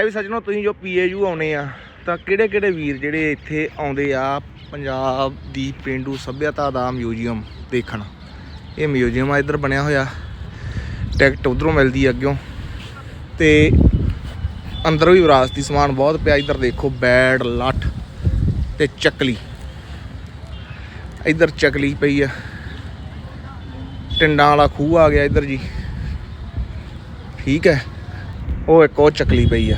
ਇਹ ਵੀ ਸੱਜਣੋ, ਤੁਸੀਂ ਜੋ ਪੀਏਯੂ ਆਉਨੇ ਆ, ਤਾਂ ਕਿਹੜੇ ਕਿਹੜੇ ਵੀਰ ਜਿਹੜੇ ਇੱਥੇ ਆਉਂਦੇ ਆ ਪੰਜਾਬ ਦੀ ਪਿੰਡੂ ਸੱਭਿਅਤਾ ਦਾ ਮਿਊਜ਼ੀਅਮ ਦੇਖਣ? ਇਹ ਮਿਊਜ਼ੀਅਮ ਆ, ਇੱਧਰ ਬਣਿਆ ਹੋਇਆ। ਟਿਕਟ ਉਧਰੋਂ ਮਿਲਦੀ ਆ ਅੱਗਿਓਂ। ਤੇ ਅੰਦਰ ਵੀ ਵਿਰਾਸਤੀ ਸਮਾਨ ਬਹੁਤ ਪਿਆ, ਇੱਧਰ ਦੇਖੋ ਬੈੜ ਲੱਠ ਤੇ ਚੱਕਲੀ। ਇੱਧਰ ਚੱਕਲੀ ਪਈ ਆ। ਟਿੰਡਾਂ ਵਾਲਾ ਖੂਹ ਆ ਗਿਆ ਇੱਧਰ ਜੀ। ਠੀਕ ਹੈ। ਉਹ ਇੱਕ ਉਹ ਚੱਕਲੀ ਪਈ ਆ।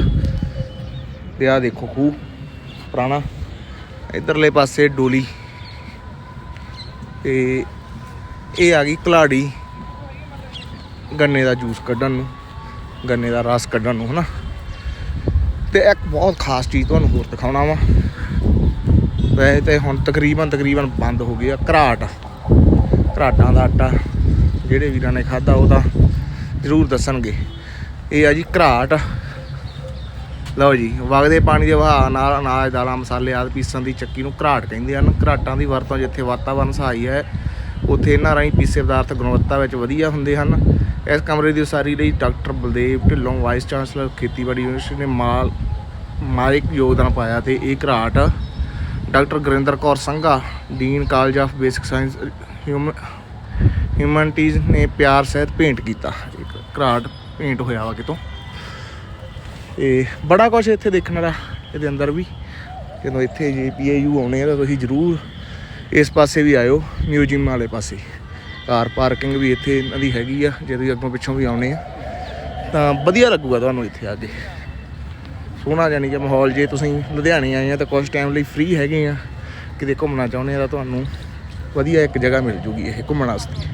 ਤੇ ਆ ਦੇਖੋ ਖੂਹ, ਪੁਰਾਣਾ। ਇਧਰਲੇ ਪਾਸੇ ਡੋਲੀ। ਤੇ ਇਹ ਆ ਗਈ ਕਲਾੜੀ। ਗੰਨੇ ਦਾ ਜੂਸ ਕੱਢਣ ਨੂੰ, ਗੰਨੇ ਦਾ ਰਸ ਕੱਢਣ ਨੂੰ, ਹਨਾ? ਤੇ ਇੱਕ ਬਹੁਤ ਖਾਸ ਚੀਜ਼ ਤੁਹਾਨੂੰ ਹੋਰ ਦਿਖਾਉਣਾ ਵਾ। ਵੈਸੇ ਤੇ ਹੁਣ ਤਕਰੀਬਨ ਤਕਰੀਬਨ ਬੰਦ ਹੋ ਗਈ ਆ, ਘਰਾਟ ਘਰਾਟਾਂ ਦਾ ਆਟਾ, ਜਿਹੜੇ ਵੀਰਾਂ ਨੇ ਖਾਦਾ ਉਹਦਾ ਜ਼ਰੂਰ ਦੱਸਣਗੇ। ਇਹ ਆ ਜੀ ਘਰਾਟ। ਲਓ ਜੀ, ਵਗਦੇ ਪਾਣੀ ਦੇ ਵਹਾਅ ਨਾਲ ਅਨਾਜ, ਦਾਲਾਂ, ਮਸਾਲੇ ਆਦਿ ਪੀਸਣ ਦੀ ਚੱਕੀ ਨੂੰ ਘਰਾਟ ਕਹਿੰਦੇ ਹਨ। ਘਰਾਟਾਂ ਦੀ ਵਰਤੋਂ ਜਿੱਥੇ ਵਾਤਾਵਰਣ ਸਹਾਈ ਹੈ, ਉੱਥੇ ਇਹਨਾਂ ਰਾਹੀਂ ਪੀਸੇ ਪਦਾਰਥ ਗੁਣਵੱਤਾ ਵਿੱਚ ਵਧੀਆ ਹੁੰਦੇ ਹਨ। ਇਸ ਕਮਰੇ ਦੀ ਉਸਾਰੀ ਲਈ doctor Baldev Dhillon, vice chancellor ਖੇਤੀਬਾੜੀ ਯੂਨੀਵਰਸਿਟੀ ਨੇ ਮਾਲ ਮਾਇਕ ਯੋਗਦਾਨ ਪਾਇਆ ਤੇ ਇਹ ਘਰਾਟ doctor Gurinder Kaur Sangha, dean college of basic science humanities ਨੇ ਪਿਆਰ ਸਹਿਤ ਭੇਂਟ ਕੀਤਾ। ਇੱਕ ਘਰਾਟ ਪੇਂਟ ਹੋਇਆ ਵਾ ਕਿਤੋਂ। ਤੇ ਬੜਾ ਕੁਝ ਇੱਥੇ ਦੇਖਣ ਵਾਲਾ, ਇਹਦੇ ਅੰਦਰ ਵੀ। ਜਦੋਂ ਇੱਥੇ ਜੀਪੀਏਯੂ ਆਉਣੇ ਆ ਤਾਂ ਤੁਸੀਂ ਜ਼ਰੂਰ ਇਸ ਪਾਸੇ ਵੀ ਆਇਓ ਮਿਊਜ਼ੀਅਮ ਵਾਲੇ ਪਾਸੇ। ਕਾਰ ਪਾਰਕਿੰਗ ਵੀ ਇੱਥੇ ਇਹਨਾਂ ਦੀ ਹੈਗੀ ਆ, ਜੇ ਤੁਸੀਂ ਅੱਗੋਂ ਪਿੱਛੋਂ ਵੀ ਆਉਣੇ ਆ। ਤਾਂ ਵਧੀਆ ਲੱਗੂਗਾ ਤੁਹਾਨੂੰ ਇੱਥੇ ਆ ਕੇ। ਸੋਹਣਾ ਜਾਨੀ ਕਿ ਮਾਹੌਲ, ਜੇ ਤੁਸੀਂ ਲੁਧਿਆਣੇ ਆਏ ਆ ਤਾਂ ਕੁਝ ਟਾਈਮ ਲਈ ਫ੍ਰੀ ਹੈਗੇ ਆ। ਕਿਤੇ ਘੁੰਮਣਾ ਚਾਹੁੰਦੇ ਆ ਤਾਂ ਤੁਹਾਨੂੰ ਵਧੀਆ ਇੱਕ ਜਗ੍ਹਾ ਮਿਲ ਜੂਗੀ ਇਹ ਘੁੰਮਣ ਵਾਸਤੇ।